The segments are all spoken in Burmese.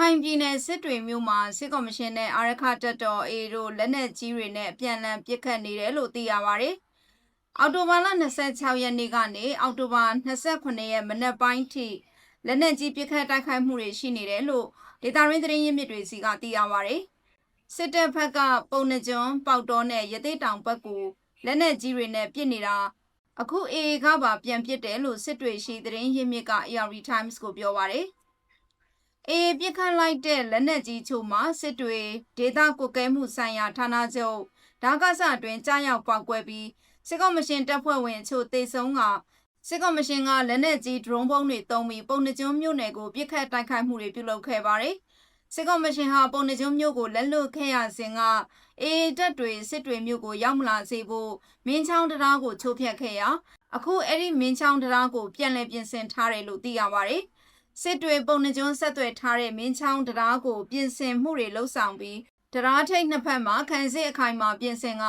ခိုင်ပြည်နယ်စစ်တွေမြို့မှာစစ်ကော်မရှင်နဲ့အာရခတပ်တော် A တို့လက်နက်ကြီးတွေနဲ့အပြန်အလှန်ပစ်ခတ်နေတယ်လို့သိရပါတယ်။အော်တိုဘာလ26ရက်နေ့ကနေအော်တိုဘာ28ရက်မနက်ပိုင်းထိလက်နက်ကြီးပစ်ခတ်တိုက်ခိုက်မှုတွေရှိနေတယ်လို့ဒေတာရင်းသတင်းရင်းမြစ်တွေစီကသိရပါတယ်။စစ်တပ်ဘက်ကပုံနှကျွန်းပေါက်တော်နဲ့ရသေးတောင်ဘက်ကိုလက်နက်ကြီးတွေနဲ့ပစ်နေတာအခု AA ကပါပြန်ပစ်တယ်လို့စစ်တွေရှိသတင်းရင်းမြစ်က AR Times ကိုပြောပါတယ်။ AA ပြစ်ခတ်လိုက်တဲ့လက်နက်ကြီးချို့မှာစစ်တွေဒေတာကွက်ကဲမှုဆိုင်ရာဌာနချုပ်ဒါကဆအတွင်းကြားရောက်ပောက်ကွဲပြီးစစ်ကော်မရှင်တပ်ဖွဲ့ဝင်အချို့တေဆုံးကစစ်ကော်မရှင်ကလက်နက်ကြီး drone ပုံးတွေတုံးပြီးပုံနှကျွန်းမြို့နယ်ကိုပြစ်ခတ်တိုက်ခိုက်မှုတွေပြုလုပ်ခဲ့ပါတယ်။စစ်ကော်မရှင်ဟာပုံနှကျွန်းမြို့ကိုလက်လွတ်ခဲ့ရစဉ်ကအေးတပ်တွေစစ်တွေမြို့ကိုရောက်မလာစေဖို့မင်းချောင်းတရားကိုချိုးဖျက်ခဲ့ရာအခုအဲ့ဒီမင်းချောင်းတရားကိုပြန်လည်ပြင်ဆင်ထားတယ်လို့သိရပါတယ်။ စစ်တွေပုံနှကျွန်းဆက်သွယ်ထားတဲ့မင်းချောင်းတရားကို ပြင်ဆင်မှုတွေလှုပ်ဆောင်ပြီးတရားထိတ်နှစ်ဖက်မှာခန်းစစ်အခိုင်မှာပြင်ဆင်က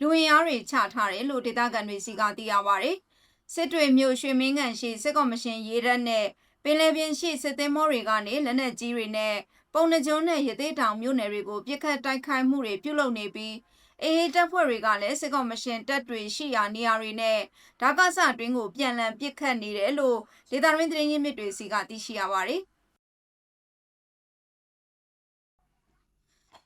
လူဝင်အားတွေချထားတယ်လို့ဒေသခံတွေစီကသိရပါတယ်။စစ်တွေမြို့ရွှေမင်းကန်ရှိစစ်ကော်မရှင်ရေးရက်နဲ့ပင်လယ်ပြင်ရှိစစ်သင်းမောတွေကနေလက်နက်ကြီးတွေနဲ့ပုံနှကျွန်းနဲ့ရသေးတောင်မြို့နယ်တွေကိုပြစ်ခတ်တိုက်ခိုက်မှုတွေပြုလုပ်နေပြီး အေးတပ်ဖွဲ့တွေကလည်းစစ်ကော်မရှင်တပ်တွေရှိရာနေရာတွေနဲ့ဓာကဆတွင်းကိုပြန်လည်ပစ်ခတ်နေတယ်လို့ဒေတာရင်းသတင်းရင်းမြစ်တွေစီကသိရှိရပါတယ်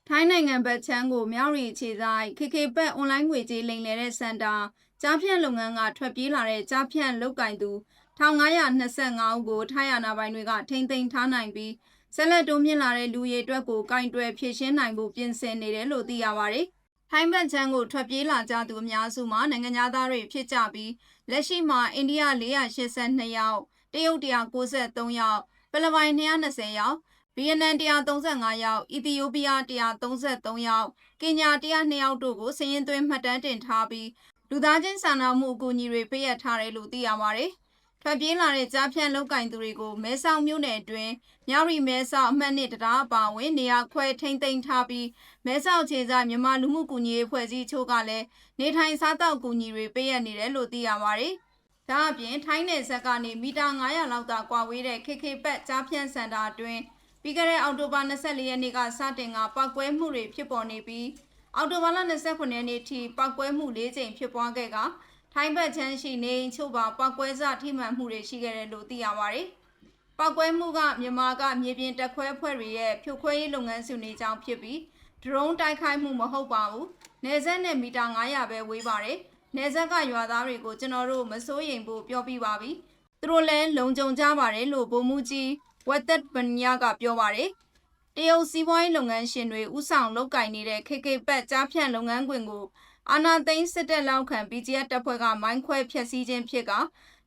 ထိုင်းနိုင်ငံဘက်ချမ်းကိုမြောက်ရီခြေဆိုင် KK ဘက်အွန်လိုင်းငွေကြေးလိမ်လည်တဲ့စင်တာကြားဖြန့်လုပ်ငန်းကထွက်ပြေးလာတဲ့ကြားဖြန့်လုတ်ကင်သူ1525ဦးကိုထိုင်းအာဏာပိုင်တွေကထိမ့်သိမ်းထားနိုင်ပြီးဆက်လက်တိုးမြင့်လာတဲ့လူရေအတွက်ကိုကင်တွယ်ဖြည့်ရှင်းနိုင်ဖို့ပြင်ဆင်နေတယ်လို့သိရပါတယ်။ ထိုင်းဘက်ချမ်းကိုထွက်ပြေးလာကြသူအများစုမှာနိုင်ငံသားတွေဖြစ်ကြပြီးလက်ရှိမှာအိန္ဒိယ482ယောက်တရုတ်193ယောက်ဖိလစ်ပိုင်220ယောက်ဗီယက်နမ်135ယောက်အီသီယိုးပီးယား133ယောက်ကင်ညာ102ယောက်တို့ကိုစည်ရင်သွင်းမှတ်တမ်းတင်ထားပြီးလူသားချင်းစာနာမှုအကူအညီတွေပေးအပ်ထားတယ်လို့သိရပါတယ်။ ထွက်ပြေးလာတဲ့ကြားဖြန့်လောက်ကင်သူတွေကိုမဲဆောက်မြို့နယ်အတွင်းမြောက်ရီမဲဆောက်အမှတ်နှစ်တရားအပါဝင်နေရာခွဲထိမ့်သိမ်းထားပြီးမဲဆောက်ခြေစားမြန်မာလူမှုကူညီရေးဖွဲ့စည်းချို့ကလည်းနေထိုင်စားတောက်ကူညီတွေပေးအပ်နေတယ်လို့သိရပါတယ်။ဒါအပြင်ထိုင်းနယ်စပ်ကနေမီတာ900လောက်သာကွာဝေးတဲ့ KK ပက်ကြားဖြန့်စင်တာအတွင်းပြီးခဲ့တဲ့အောက်တိုဘာ24ရက်နေ့ကစတင်ကပောက်ကွဲမှုတွေဖြစ်ပေါ်နေပြီးအောက်တိုဘာလ29ရက်နေ့ထိပောက်ကွဲမှု၄ကြိမ်ဖြစ်ပွားခဲ့က ထိုင်းဘက်ချမ်းရှိနေအိမ်ချို့ပါပောက်ကွဲစထိမှန်မှုတွေရှိခဲ့တယ်လို့သိရပါတယ်။ပောက်ကွဲမှုကမြန်မာကမြေပြင်တက်ခွဲဖွဲ့တွေရဲ့ဖြိုခွဲရေးလုပ်ငန်းစုနေကြောင်းဖြစ်ပြီးဒရုန်းတိုက်ခိုက်မှုမဟုတ်ပါဘူး။နေဆက်နဲ့မီတာ900ပဲဝေးပါတယ်။နေဆက်ကရွာသားတွေကိုကျွန်တော်တို့မစိုးရိမ်ဖို့ပြောပြပါပြီ။သူတို့လည်းလုံခြုံကြပါတယ်လို့ဗိုလ်မှူးကြီးဝက်သက်ပညာကပြောပါတယ်တရုတ်စီးပွားရေးလုပ်ငန်းရှင်တွေဥဆောင်လုပ်ကင်နေတဲ့ KK ပက်ကြားဖြန့်လုပ်ငန်းခွင်ကို အာနာသိန်းစစ်တပ်လောက်ခံ BGF တပ်ဖွဲ့ကမိုင်းခွဲဖျက်ဆီးခြင်းဖြစ်က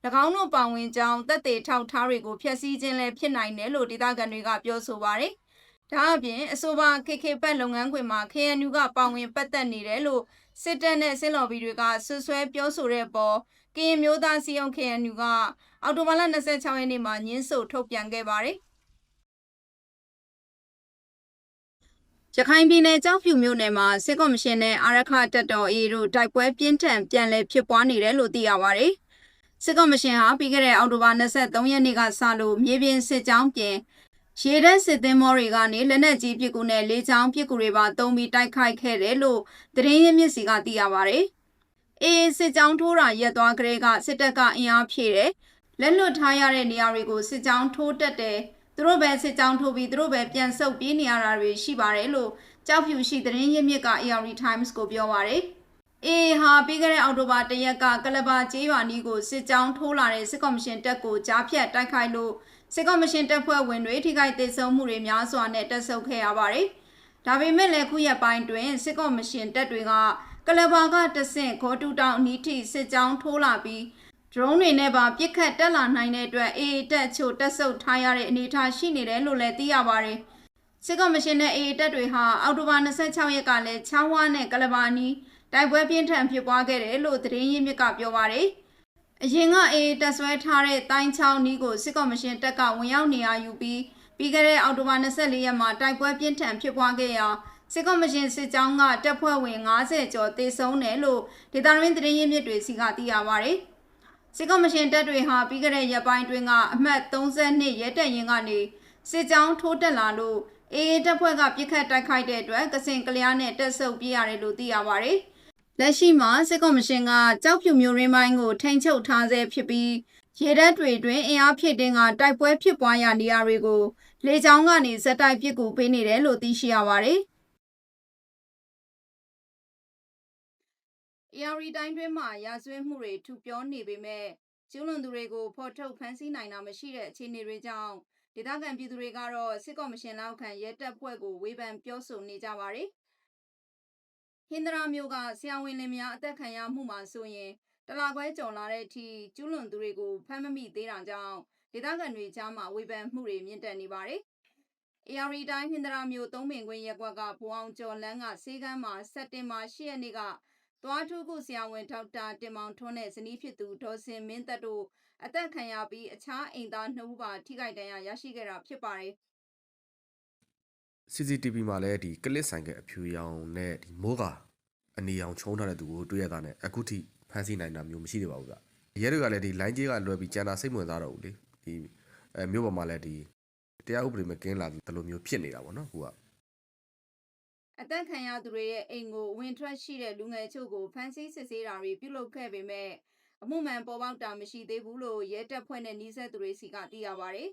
၎င်းတို့ပါဝင်ကြောင်းတပ်သေးထောက်ထားတွေကိုဖျက်ဆီးခြင်းလည်းဖြစ်နိုင်တယ်လို့ဒေသခံတွေကပြောဆိုပါတယ်။ဒါအပြင်အဆိုပါ KK ပက်လုပ်ငန်းခွင်မှာ KNU ကပါဝင်ပတ်သက်နေတယ်လို့စစ်တပ်နဲ့စစ်လော်ဘီတွေကဆွဆွဲပြောဆိုတဲ့ပေါ်ကရင်မျိုးသားစီယုံ KNU ကအော်တိုဘာလ26ရက်နေ့မှာညင်းဆိုထုတ်ပြန်ခဲ့ပါတယ်။ ရခိုင်ပြည်နယ်ကြောက်ဖြူမြို့နယ်မှာစစ်ကော်မရှင်နဲ့အာရခတပ်တော် A တို့တိုက်ပွဲပြင်းထန်ပြန်လည်ဖြစ်ပွားနေတယ်လို့သိရပါတယ်။စစ်ကော်မရှင်ဟာပြီးခဲ့တဲ့အောက်တိုဘာ23ရက်နေ့ကစလို့မြေပြင်စစ်ကြောင်းပြင်ရေတပ်စစ်သင်းမောတွေကနေလက်နက်ကြီးပစ်ကူနဲ့လေကြောင်းပစ်ကူတွေပါတုံးပြီးတိုက်ခိုက်ခဲ့တယ်လို့သတင်းရင်းမြစ်စီကသိရပါတယ်။အေးစစ်ကြောင်းထိုးတာရက်သွားကလေးကစစ်တပ်ကအင်အားဖြည့်တယ်။လက်လွတ်ထားရတဲ့နေရာတွေကိုစစ်ကြောင်းထိုးတက်တယ်။ သူတို့ပဲစစ်ကြောင်းထိုးပြီးသူတို့ပဲပြန်ဆုတ်ပြေးနေရတာတွေရှိပါတယ်လို့ကြောက်ဖြူရှိသတင်းရင်းမြစ်က AR Times ကိုပြောပါတယ်။အေးဟာပြီးခဲ့တဲ့အောက်တိုဘာတရက်ကကလဘာကျေးရွာနီးကိုစစ်ကြောင်းထိုးလာတဲ့စစ်ကော်မရှင်တပ်ကိုကြားဖြတ်တိုက်ခိုက်လို့စစ်ကော်မရှင်တပ်ဖွဲ့ဝင်တွေထိခိုက်ဒေဆုံးမှုတွေများစွာနဲ့တက်ဆုပ်ခဲ့ရပါတယ်။ဒါပေမဲ့လည်းခုရက်ပိုင်းတွင်စစ်ကော်မရှင်တပ်တွေကကလဘာကတဆင့်ခေါ်တူတောင်အနီးထိစစ်ကြောင်းထိုးလာပြီး drone တွေနဲ့ပါပြစ်ခတ်တက်လာနိုင်တဲ့အတွက်အေးတက်ချိုတက်ဆုပ်ထားရတဲ့အနေအထားရှိနေတယ်လို့လည်းသိရပါတယ်။စစ်ကော်မရှင်နဲ့အေးတက်တွေဟာအောက်တိုဘာ26ရက်ကလည်းချောင်းဝါနဲ့ကလဘာနီးတိုက်ပွဲပြင်းထန်ဖြစ်ပွားခဲ့တယ်လို့သတင်းရင်းမြစ်ကပြောပါတယ်။အရင်ကအေးတက်ဆွဲထားတဲ့တိုင်းချောင်းနီးကိုစစ်ကော်မရှင်တပ်ကဝင်ရောက်နေရယူပြီးပြီးခဲ့တဲ့အောက်တိုဘာ24ရက်မှာတိုက်ပွဲပြင်းထန်ဖြစ်ပွားခဲ့ရာစစ်ကော်မရှင်စစ်ကြောင်းကတပ်ဖွဲ့ဝင်90ကျော်တေဆုံးတယ်လို့ဒေတာရင်းသတင်းရင်းမြစ်တွေစီကသိရပါဗျ။ စစ်ကော်မရှင်တပ်တွေဟာပြီးခဲ့တဲ့ရက်ပိုင်းတွင်ကအမှတ်32ရဲတပ်ရင်းကနေစစ်ကြောင်းထိုးတက်လာလို့အေအေတပ်ဖွဲ့ကပြစ်ခတ်တိုက်ခိုက်တဲ့အတွက်ကစင်ကလျားနဲ့တက်ဆုပ်ပြရတယ်လို့သိရပါတယ်။လက်ရှိမှာစစ်ကော်မရှင်ကကြောက်ဖြူမျိုးရင်းပိုင်းကိုထိန်းချုပ်ထားဆဲဖြစ်ပြီးရေတပ်တွေတွင်အင်အားဖြစ်တင်ကတိုက်ပွဲဖြစ်ပွားရနေရာတွေကိုလေကြောင်းကနေဇက်တိုက်ပစ်ကူပေးနေတယ်လို့သိရှိရပါတယ်။ AR တိုင်းတွင်းမှာရာဇဝတ်မှုတွေထူပြောနေပေမဲ့ကျူးလွန်သူတွေကိုဖော်ထုတ်ဖမ်းဆီးနိုင်တာမရှိတဲ့အခြေအနေတွေကြောင့်ဒေသခံပြည်သူတွေကတော့စစ်ကော်မရှင်လောက်ခံရဲတပ်ဖွဲ့ကိုဝေဖန်ပြောဆိုနေကြပါတယ်။ဟင်္ဒရာမျိုးကဆရာဝန်လင်များအသက်ခံရမှုမှာဆိုရင်တလာခွဲကြော်လာတဲ့အထိကျူးလွန်သူတွေကိုဖမ်းမမိသေးတာကြောင့်ဒေသခံတွေကြားမှာဝေဖန်မှုတွေမြင့်တက်နေပါတယ်။ AR တိုင်းဟင်္ဒရာမျိုးသုံးပင်ခွင်းရက်ကွက်ကဘုံအောင်ကျော်လန်းကစေကမ်းမှာစက်တင်ဘာ10ရက်နေ့က သွားထုခုဆရာဝန်ဒေါက်တာတင်မောင်ထွန်းနဲ့ဇနီးဖြစ်သူဒေါ်စင်မင်းသက်တို့အသက်ခံရပြီးအခြားအိမ်သားနှစ်ဦးပါထိခိုက်ဒဏ်ရာရရှိခဲ့တာဖြစ်ပါတယ် CCTV မှာလည်းဒီကလစ်ဆိုင်ကအဖြူရောင်နဲ့ဒီမိုးကာအနေရောင်ချုံထားတဲ့သူကိုတွေ့ရတာနဲ့အခုထိဖမ်းဆီးနိုင်တာမျိုးမရှိသေးပါဘူးဗျရဲတွေကလည်းဒီ line ကြီးကလွယ်ပြီးကြံတာစိတ်ဝင်စားတော့ဘူးလေဒီအဲမြို့ပေါ်မှာလည်းဒီတရားဥပဒေမကင်းလာတယ်လို့မျိုးဖြစ်နေတာပေါ့နော်ခုက အသက်ခံရသူတွေရဲ့အိမ်ကိုဝင်ထွက်ရှိတဲ့လူငယ်ချို့ကိုဖမ်းဆီးစစ်ဆေးတာတွေပြုလုပ်ခဲ့ပေမဲ့အမှုမှန်ပေါ်ပေါက်တာမရှိသေးဘူးလို့ရဲတပ်ဖွဲ့နဲ့နှီးဆက်သူတွေစီကသိရပါတယ်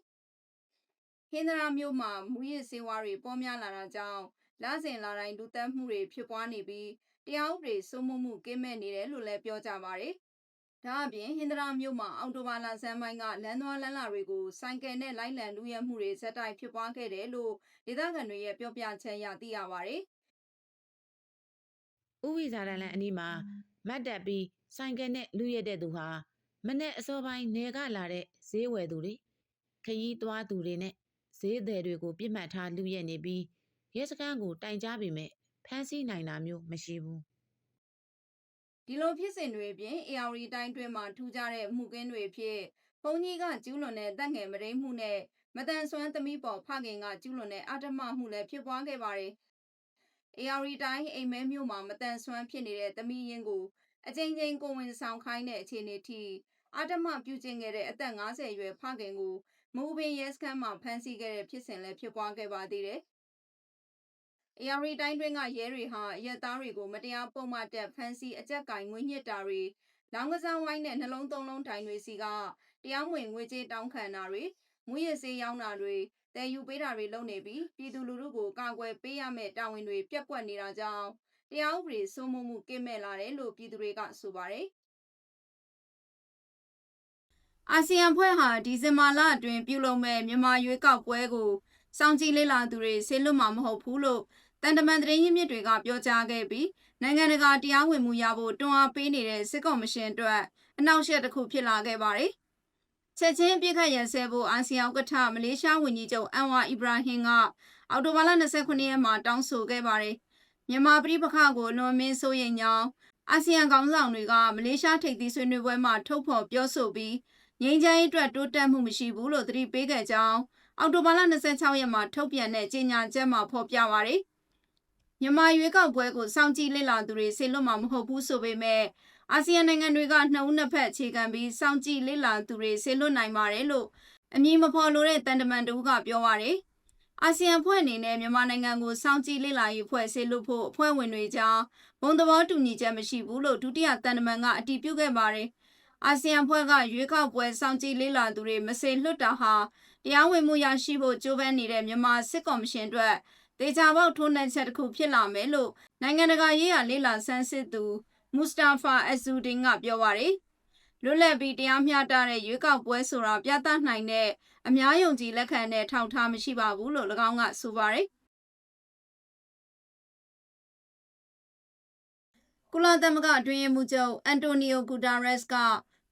။ဟင်္ဒရာမြို့မှာမူရစ်စေဝါတွေပေါ်များလာတာကြောင့်လစဉ်လာတိုင်းလူသက်မှုတွေဖြစ်ပွားနေပြီးတရားဥပဒေစိုးမိုးမှုကင်းမဲ့နေတယ်လို့လည်းပြောကြပါတယ်။ဒါအပြင်ဟင်္ဒရာမြို့မှာအော်တိုဘာလဆန်းပိုင်းကလမ်းသွားလမ်းလာတွေကိုစိုင်းကယ်နဲ့လိုက်လံလူရဲမှုတွေဇက်တိုက်ဖြစ်ပွားခဲ့တယ်လို့ဒေသခံတွေရဲ့ပြောပြချက်အရသိရပါတယ်။ ဥဝိဇာတန်လန်အနီးမှာမတ်တက်ပြီးဆိုင်ကယ်နဲ့လူရက်တဲ့သူဟာမနဲ့အစောပိုင်းနေကလာတဲ့ဈေးဝယ်သူတွေခရီးသွားသူတွေနဲ့ဈေးသည်တွေကိုပြစ်မှတ်ထားလူရက်နေပြီးရဲစခန်းကိုတိုင်ကြားပေမဲ့ဖမ်းဆီးနိုင်တာမျိုးမရှိဘူးဒီလိုဖြစ်စဉ်တွေအပြင် AR တိုင်းတွင်းမှာထူးခြားတဲ့မှုကင်းတွေဖြစ်ဘုံကြီးကကျူးလွန်တဲ့တပ်ငယ်မရိမှုနဲ့မတန်ဆွမ်းသမီးပေါ်ဖခင်ကကျူးလွန်တဲ့အဓမ္မမှုလည်းဖြစ်ပွားခဲ့ပါတယ်။ AR တိုင်းအိမ်မဲမြို့မှာမတန်ဆွမ်းဖြစ်နေတဲ့သမီးရင်းကိုအကြိမ်ကြိမ်ကိုဝင်ဆောင်ခိုင်းတဲ့အခြေအနေထိအဓမ္မပြုကျင့်ခဲ့တဲ့အသက်50အရွယ်ဖခင်ကိုမူပင်ရဲစခန်းမှာဖမ်းဆီးခဲ့တဲ့ဖြစ်စဉ်လည်းဖြစ်ပွားခဲ့ပါသေးတယ်။ AR တိုင်းတွင်းကရဲတွေဟာအရက်သားတွေကိုမတရားပုံမှန်တက်ဖမ်းဆီးအကြက်ကင်ငွေညှစ်တာတွေလောင်ကစားဝိုင်းနဲ့နှလုံးသုံးလုံးတိုင်တွေစီကတရားမဝင်ငွေကြေးတောင်းခံတာတွေမူရစ်စေးရောင်းတာတွေ တည်ယူပေးတာတွေလုပ်နေပြီးပြည်သူလူထုကိုကာကွယ်ပေးရမယ့်တာဝန်တွေပြက်ကွက်နေတာကြောင့်တရားဥပဒေစိုးမိုးမှုကင်းမဲ့လာတယ်လို့ပြည်သူတွေကဆိုပါတယ်အာဆီယံဖွဲ့ဟာဒီဇင်ဘာလအတွင်းပြုလုပ်မဲ့မြန်မာရွေးကောက်ပွဲကိုစောင့်ကြည့်လေ့လာသူတွေဆေးလွတ်မှာမဟုတ်ဘူးလို့တန်တမန်သတင်းရင်းမြစ်တွေကပြောကြားခဲ့ပြီးနိုင်ငံတကာတရားဝင်မှုရဖို့တွန်းအားပေးနေတဲ့စစ်ကော်မရှင်အတွက်အနောက်ရှက်တစ်ခုဖြစ်လာခဲ့ပါတယ်။ ချက်ချင်းပြစ်ခတ်ရန်ဆဲဖို့အာဆီယံဥက္ကဋ္ဌမလေးရှားဝန်ကြီးချုပ်အန်ဝါအီဘရာဟင်ကအော်တိုဘာလ29ရက်မှာတောင်းဆိုခဲ့ပါတယ်။မြန်မာပြည်ပခါကိုလွန်မင်းစိုးရိမ်ကြောင်းအာဆီယံခေါင်းဆောင်တွေကမလေးရှားထိပ်သီးဆွေးနွေးပွဲမှာထုတ်ဖော်ပြောဆိုပြီးငြိမ်းချမ်းရေးအတွက်တိုးတက်မှုမရှိဘူးလို့သတိပေးခဲ့ကြောင်းအော်တိုဘာလ26ရက်မှာထုတ်ပြန်တဲ့ကြေညာချက်မှာဖော်ပြပါတယ်။မြန်မာရွေးကောက်ပွဲကိုစောင့်ကြည့်လေ့လာသူတွေဆေလွတ်မှာမဟုတ်ဘူးဆိုပေမဲ့ အာဆီယံနိုင်ငံတွေကနှုတ်နှစ်ဖက်အခြေခံပြီးစောင့်ကြည့်လေ့လာသူတွေဆေလွတ်နိုင်ပါတယ်လို့အမည်မဖော်လိုတဲ့တန်တမန်တူကပြောပါတယ်။အာဆီယံဖွဲ့အနေနဲ့မြန်မာနိုင်ငံကိုစောင့်ကြည့်လေ့လာရေးဖွဲ့ဆေလွတ်ဖို့အဖွဲ့ဝင်တွေကြားဘုံသဘောတူညီချက်မရှိဘူးလို့ဒုတိယတန်တမန်ကအတည်ပြုခဲ့ပါတယ်။အာဆီယံဖွဲ့ကရွေးကောက်ပွဲစောင့်ကြည့်လေ့လာသူတွေမစေလွတ်တာဟာတရားဝင်မှုရရှိဖို့ကြိုးပမ်းနေတဲ့မြန်မာစစ်ကော်မရှင်အတွက်ဒေချာပေါက်ထိုးနှက်ချက်တစ်ခုဖြစ်လာမယ်လို့နိုင်ငံတကာရေးရာလေ့လာဆန်းစစ်သူ မူစတာဖာအဇူဒင်ကပြောပါတယ်။လွတ်လပ်ပြီးတရားမျှတတဲ့ရွေးကောက်ပွဲဆိုတာပြသနိုင်တဲ့အများယုံကြည်လက်ခံတဲ့ထောက်ထားမရှိပါဘူးလို့၎င်းကဆိုပါတယ်။ကုလသမဂ္ဂအတွင်းရေးမှူးချုပ်အန်တိုနီယိုဂူတာရက်စ်က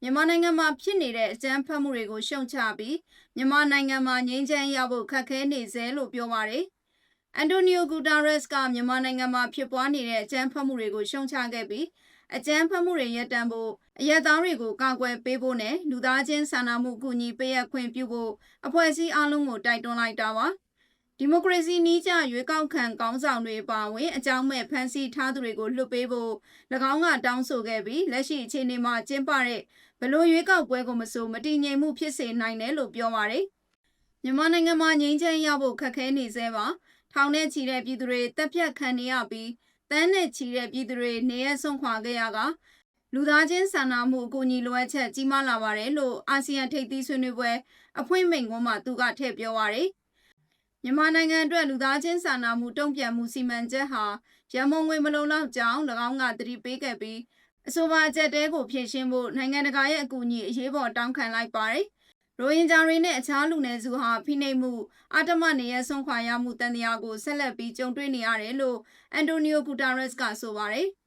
မြန်မာနိုင်ငံမှာဖြစ်နေတဲ့အကြမ်းဖက်မှုတွေကိုရှုံချပြီးမြန်မာနိုင်ငံမှာငြိမ်းချမ်းရဖို့ခက်ခဲနေစေလို့ပြောပါတယ်။အန်တိုနီယိုဂူတာရက်စ်ကမြန်မာနိုင်ငံမှာဖြစ်ပွားနေတဲ့အကြမ်းဖက်မှုတွေကိုရှုံချခဲ့ပြီး အကြမ်းဖက်မှုတွေရပ်တန့်ဖို့အရက်သားတွေကိုကာကွယ်ပေးဖို့နဲ့လူသားချင်းစာနာမှုကူညီပေးရခွင့်ပြုဖို့အဖွဲ့အစည်းအလုံးကိုတိုက်တွန်းလိုက်တာပါ။ဒီမိုကရေစီနည်းကျရွေးကောက်ခံကောင်းဆောင်တွေပါဝင်အကြောင်းမဲ့ဖမ်းဆီးထားသူတွေကိုလွှတ်ပေးဖို့၎င်းကတောင်းဆိုခဲ့ပြီးလက်ရှိအခြေအနေမှာကျင်းပတဲ့ဘလို့ရွေးကောက်ပွဲကိုမဆိုမတည်ငြိမ်မှုဖြစ်စေနိုင်တယ်လို့ပြောပါတယ်။မြန်မာနိုင်ငံမှာငြိမ်းချမ်းရဖို့ခက်ခဲနေသေးပါထောင်နဲ့ချီတဲ့ပြည်သူတွေတပ်ဖြတ်ခံနေရပြီးတ န်းနဲ့ချီတဲ့ပြည်သူတွေနေရဆုံးခွာခဲ့ရကလူသားချင်းစာနာမှုအကူအညီလိုအပ်ချက်ကြီးမားလာပါတယ်လို့အာဆီယံထိပ်သီးဆွေးနွေးပွဲအဖွင့်မိန့်ခွန်းမှာသူကထည့်ပြောပါရယ်မြန်မာနိုင်ငံအတွက်လူသားချင်းစာနာမှုတုံ့ပြန်မှုစီမံချက်ဟာရမုံငွေမလုံလောက်ကြောင်း၎င်းကသတိပေးခဲ့ပြီးအဆိုပါအချက်တဲကိုဖြည့်ရှင်းဖို့နိုင်ငံတကာရဲ့အကူအညီအရေးပေါ်တောင်းခံလိုက်ပါတယ် ရိုဟင်ဂျာတွေနဲ့အခြားလူနည်းစုဟာဖိနှိပ်မှုအတ္တမနေရဆုံးခွာရမှုတန်တရားကိုဆက်လက်ပြီးကြုံတွေ့နေရတယ်လို့အန်တိုနီယိုဂူတာရက်စ်ကဆိုပါတယ်။